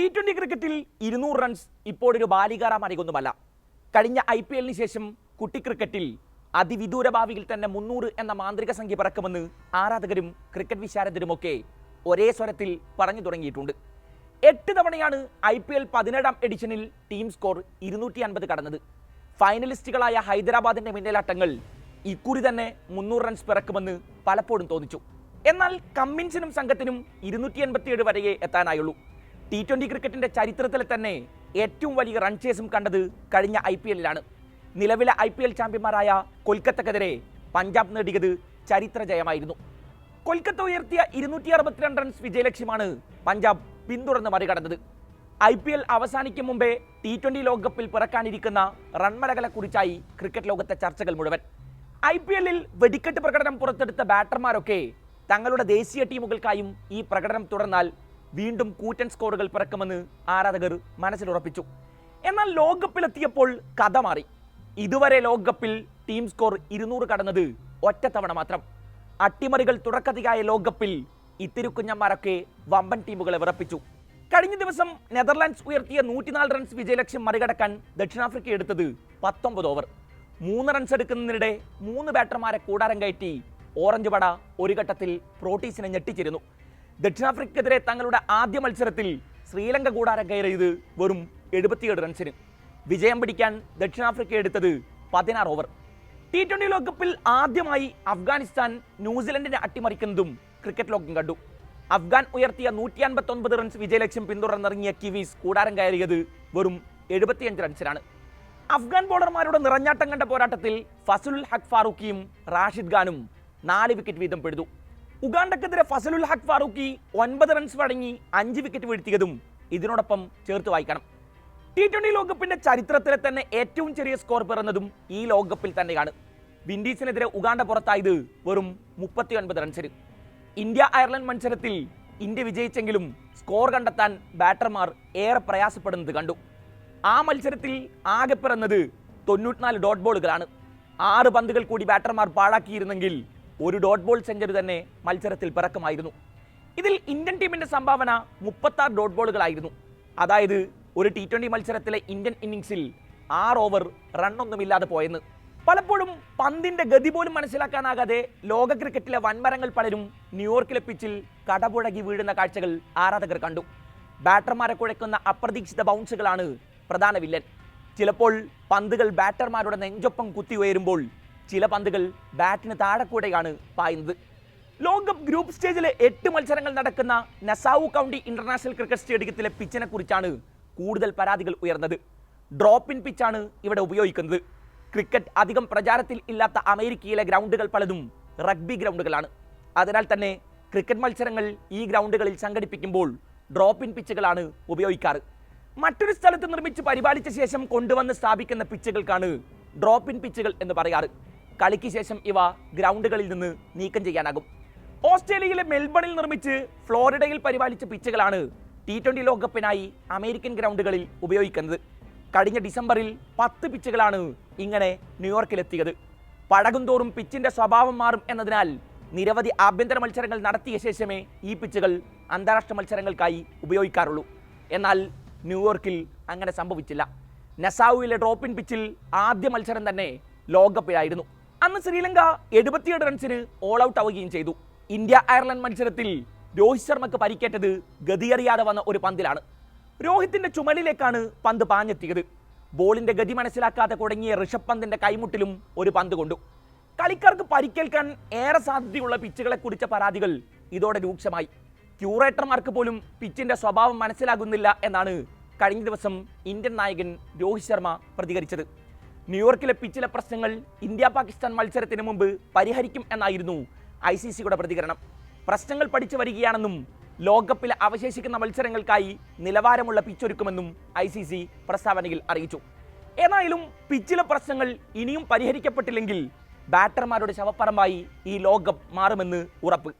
T twenty ക്രിക്കറ്റിൽ ഇരുന്നൂറ് runs ഇപ്പോഴൊരു ബാലികാറ മറികൊന്നുമല്ല കഴിഞ്ഞ ഐ പി എല്ലിന് ശേഷം കുട്ടി ക്രിക്കറ്റിൽ അതിവിദൂര ഭാവിയിൽ തന്നെ മുന്നൂറ് എന്ന മാന്ത്രിക സംഖ്യ പിറക്കുമെന്ന് ആരാധകരും ക്രിക്കറ്റ് വിശാരദരുമൊക്കെ ഒരേ സ്വരത്തിൽ പറഞ്ഞു തുടങ്ങിയിട്ടുണ്ട്. എട്ട് തവണയാണ് ഐ പി എൽ പതിനേഴാം എഡിഷനിൽ ടീം സ്കോർ ഇരുന്നൂറ്റി അൻപത് കടന്നത്. ഫൈനലിസ്റ്റുകളായ ഹൈദരാബാദിന്റെ മിന്നലാട്ടങ്ങൾ ഇക്കുറി തന്നെ മുന്നൂറ് റൺസ് പിറക്കുമെന്ന് പലപ്പോഴും തോന്നിച്ചു. എന്നാൽ കമ്മിൻസിനും സംഘത്തിനും ഇരുന്നൂറ്റി എൺപത്തിയേഴ് വരെയേ എത്താനായുള്ളൂ. ടി ട്വന്റി ക്രിക്കറ്റിന്റെ ചരിത്രത്തിലെ തന്നെ ഏറ്റവും വലിയ റൺ ചേസും കണ്ടത് കഴിഞ്ഞ ഐ പി എല്ലിലാണ് നിലവിലെ ഐ പി എൽ ചാമ്പ്യന്മാരായ കൊൽക്കത്തക്കെതിരെ പഞ്ചാബ് നേടിയത് ചരിത്ര ജയമായിരുന്നു. കൊൽക്കത്ത ഉയർത്തിയ ഇരുന്നൂറ്റി അറുപത്തിരണ്ട് റൺസ് വിജയലക്ഷ്യമാണ് പഞ്ചാബ് പിന്തുടർന്ന് മറികടന്നത്. ഐ പി എൽ അവസാനിക്കും മുമ്പേ ടി ട്വന്റി ലോകകപ്പിൽ പിറക്കാനിരിക്കുന്ന റൺമലകളെക്കുറിച്ചായി ക്രിക്കറ്റ് ലോകത്തെ ചർച്ചകൾ മുഴുവൻ. ഐ പി എല്ലിൽ വെടിക്കെട്ട് പ്രകടനം പുറത്തെടുത്ത ബാറ്റർമാരൊക്കെ തങ്ങളുടെ ദേശീയ ടീമുകൾക്കായും ഈ പ്രകടനം തുടർന്നാൽ വീണ്ടും കൂറ്റൻ സ്കോറുകൾ പിറക്കുമെന്ന് ആരാധകർ മനസ്സിലുറപ്പിച്ചു. എന്നാൽ ലോകകപ്പിലെത്തിയപ്പോൾ കഥ മാറി. ഇതുവരെ ലോകകപ്പിൽ ടീം സ്കോർ ഇരുന്നൂറ് കടന്നത് ഒറ്റത്തവണ മാത്രം. അട്ടിമറികൾ തുടക്കതിയായ ലോകകപ്പിൽ ഇത്തിരുക്കുഞ്ഞന്മാരൊക്കെ വമ്പൻ ടീമുകളെ വിറപ്പിച്ചു. കഴിഞ്ഞ ദിവസം നെതർലാൻഡ്സ് ഉയർത്തിയ നൂറ്റിനാല് റൺസ് വിജയലക്ഷ്യം മറികടക്കാൻ ദക്ഷിണാഫ്രിക്ക എടുത്തത് പത്തൊമ്പത് ഓവർ. മൂന്ന് റൺസ് എടുക്കുന്നതിനിടെ മൂന്ന് ബാറ്റർമാരെ കൂടാരം കയറ്റി ഓറഞ്ച് പട ഒരു ഘട്ടത്തിൽ പ്രോട്ടീസിനെ ഞെട്ടിച്ചിരുന്നു. ദക്ഷിണാഫ്രിക്കക്കെതിരെ തങ്ങളുടെ ആദ്യ മത്സരത്തിൽ ശ്രീലങ്ക കൂടാരം കയറിയത് വെറും എഴുപത്തിയേഴ് റൺസിന് വിജയം പിടിക്കാൻ ദക്ഷിണാഫ്രിക്ക എടുത്തത് പതിനാറ് ഓവർ ടി ട്വന്റി ലോകകപ്പിൽ ആദ്യമായി അഫ്ഗാനിസ്ഥാൻ ന്യൂസിലൻഡിനെ അട്ടിമറിക്കുന്നതും ക്രിക്കറ്റ് ലോകം കണ്ടു. അഫ്ഗാൻ ഉയർത്തിയ നൂറ്റി അൻപത്തി ഒൻപത് റൺസ് വിജയലക്ഷ്യം പിന്തുടർന്നിറങ്ങിയ കിവീസ് കൂടാരം കയറിയത് വെറും എഴുപത്തിയഞ്ച് റൺസിനാണ് അഫ്ഗാൻ ബോളർമാരുടെ നിറഞ്ഞാട്ടം കണ്ട പോരാട്ടത്തിൽ ഫസുൽ ഹക് ഫാറൂഖിയും റാഷിദ് ഖാനും നാല് വിക്കറ്റ് വീതം പിഴുതു ഉഗാണ്ടക്കെതിരെ ഫസലുൽ ഹഖ് ഫാറൂഖി ഒൻപത് റൺസ് വഴങ്ങി അഞ്ച് വിക്കറ്റ് വീഴ്ത്തിയതും ഇതിനോടൊപ്പം ചേർത്ത് വായിക്കണം. ടി ട്വന്റി ലോകകപ്പിന്റെ ചരിത്രത്തിലെ തന്നെ ഏറ്റവും ചെറിയ സ്കോർ പിറന്നതും ഈ ലോകകപ്പിൽ തന്നെയാണ്. വിൻഡീസിനെതിരെ ഉഗാണ്ട പുറത്തായത് വെറും മുപ്പത്തി ഒൻപത് റൺസിന് ഇന്ത്യ അയർലൻഡ് മത്സരത്തിൽ ഇന്ത്യ വിജയിച്ചെങ്കിലും സ്കോർ കണ്ടെത്താൻ ബാറ്റർമാർ ഏറെ പ്രയാസപ്പെടുന്നത് കണ്ടു. ആ മത്സരത്തിൽ ആകെ പിറന്നത് തൊണ്ണൂറ്റിനാല് ഡോട്ട് ബോളുകളാണ് ആറ് പന്തുകൾ കൂടി ബാറ്റർമാർ പാഴാക്കിയിരുന്നെങ്കിൽ ഒരു ഡോട്ട് ബോൾ സെഞ്ചുറി തന്നെ മത്സരത്തിൽ പിറക്കുമായിരുന്നു. ഇതിൽ ഇന്ത്യൻ ടീമിന്റെ സംഭാവന മുപ്പത്താറ് ഡോട്ട് ബോളുകളായിരുന്നു അതായത് ഒരു ടി ട്വന്റി മത്സരത്തിലെ ഇന്ത്യൻ ഇന്നിംഗ്സിൽ ആറ് ഓവർ റണ്ണൊന്നുമില്ലാതെ പോയെന്ന്. പലപ്പോഴും പന്തിന്റെ ഗതി പോലും മനസ്സിലാക്കാനാകാതെ ലോക ക്രിക്കറ്റിലെ വൻമരങ്ങൾ പലരും ന്യൂയോർക്കിലെ പിച്ചിൽ കടപുഴകി വീഴുന്ന കാഴ്ചകൾ ആരാധകർ കണ്ടു. ബാറ്റർമാരെ കുഴക്കുന്ന അപ്രതീക്ഷിത ബൗൺസുകളാണ് പ്രധാന വില്ലൻ. ചിലപ്പോൾ പന്തുകൾ ബാറ്റർമാരുടെ നെഞ്ചൊപ്പം കുത്തി ഉയരുമ്പോൾ ചില പന്തുകൾ ബാറ്റിന് താഴെ കൂടെയാണ് പായുന്നത്. ലോകകപ്പ് ഗ്രൂപ്പ് സ്റ്റേജിലെ എട്ട് മത്സരങ്ങൾ നടക്കുന്ന നസാവു കൗണ്ടി ഇന്റർനാഷണൽ ക്രിക്കറ്റ് സ്റ്റേഡിയത്തിലെ പിച്ചിനെ കുറിച്ചാണ് കൂടുതൽ പരാതികൾ ഉയർന്നത്. ഡ്രോപ്പ് ഇൻ പിച്ചാണ് ഇവിടെ ഉപയോഗിക്കുന്നത്. ക്രിക്കറ്റ് അധികം പ്രചാരത്തിൽ ഇല്ലാത്ത അമേരിക്കയിലെ ഗ്രൗണ്ടുകൾ പലതും റഗ്ബി ഗ്രൗണ്ടുകളാണ്. അതിനാൽ തന്നെ ക്രിക്കറ്റ് മത്സരങ്ങൾ ഈ ഗ്രൗണ്ടുകളിൽ സംഘടിപ്പിക്കുമ്പോൾ ഡ്രോപ്പ് ഇൻ പിച്ചുകളാണ് ഉപയോഗിക്കാറ്. മറ്റൊരു സ്ഥലത്ത് നിർമ്മിച്ച് പരിപാലിച്ച ശേഷം കൊണ്ടുവന്ന് സ്ഥാപിക്കുന്ന പിച്ചുകൾക്കാണ് ഡ്രോപ്പ് ഇൻ പിച്ചുകൾ എന്ന് പറയാറ്. കളിക്ക് ശേഷം ഇവ ഗ്രൗണ്ടുകളിൽ നിന്ന് നീക്കം ചെയ്യാനാകും. ഓസ്ട്രേലിയയിലെ മെൽബണിൽ നിർമ്മിച്ച് ഫ്ലോറിഡയിൽ പരിപാലിച്ച പിച്ചുകളാണ് ടി ട്വന്റി ലോകകപ്പിനായി അമേരിക്കൻ ഗ്രൗണ്ടുകളിൽ ഉപയോഗിക്കുന്നത്. കഴിഞ്ഞ ഡിസംബറിൽ പത്ത് പിച്ചുകളാണ് ഇങ്ങനെ ന്യൂയോർക്കിലെത്തിയത്. പഴകുന്തോറും പിച്ചിന്റെ സ്വഭാവം മാറും എന്നതിനാൽ നിരവധി ആഭ്യന്തര മത്സരങ്ങൾ നടത്തിയ ശേഷമേ ഈ പിച്ചുകൾ അന്താരാഷ്ട്ര മത്സരങ്ങൾക്കായി ഉപയോഗിക്കാറുള്ളൂ. എന്നാൽ ന്യൂയോർക്കിൽ അങ്ങനെ സംഭവിച്ചില്ല. നസാവുവിലെ ഡ്രോപ്പിൻ പിച്ചിൽ ആദ്യ മത്സരം തന്നെ ലോകകപ്പിലായിരുന്നു. അന്ന് ശ്രീലങ്ക എഴുപത്തിയേഴ് റൺസിന് ഓൾ ഔട്ട് ആവുകയും ചെയ്തു. ഇന്ത്യ അയർലൻഡ് മത്സരത്തിൽ രോഹിത് ശർമ്മക്ക് പരിക്കേറ്റത് ഗതിയറിയാതെ വന്ന ഒരു പന്തിലാണ്. രോഹിത്തിന്റെ ചുമലിലേക്കാണ് പന്ത് പാഞ്ഞെത്തിയത്. ബോളിന്റെ ഗതി മനസ്സിലാക്കാതെ തുടങ്ങിയ ഋഷഭ് പന്തിന്റെ കൈമുട്ടിലും ഒരു പന്ത് കൊണ്ടു. കളിക്കാർക്ക് പരിക്കേൽക്കാൻ ഏറെ സാധ്യതയുള്ള പിച്ചുകളെ കുറിച്ച പരാതികൾ ഇതോടെ രൂക്ഷമായി. ക്യൂറേറ്റർമാർക്ക് പോലും പിച്ചിന്റെ സ്വഭാവം മനസ്സിലാകുന്നില്ല എന്നാണ് കഴിഞ്ഞ ദിവസം ഇന്ത്യൻ നായകൻ രോഹിത് ശർമ്മ പ്രതികരിച്ചത്. ന്യൂയോർക്കിലെ പിച്ചിലെ പ്രശ്നങ്ങൾ ഇന്ത്യ പാകിസ്ഥാൻ മത്സരത്തിന് മുമ്പ് പരിഹരിക്കും എന്നായിരുന്നു ഐ സി സിയുടെ പ്രതികരണം. പ്രശ്നങ്ങൾ പഠിച്ചു വരികയാണെന്നും ലോകകപ്പിലെ അവശേഷിക്കുന്ന മത്സരങ്ങൾക്കായി നിലവാരമുള്ള പിച്ചൊരുക്കുമെന്നും ഐ സി സി പ്രസ്താവനയിൽ അറിയിച്ചു. ഏതായാലും പിച്ചിലെ പ്രശ്നങ്ങൾ ഇനിയും പരിഹരിക്കപ്പെട്ടില്ലെങ്കിൽ ബാറ്റർമാരുടെ ശവപ്പറമ്പായി ഈ ലോകകപ്പ് മാറുമെന്ന് ഉറപ്പ്.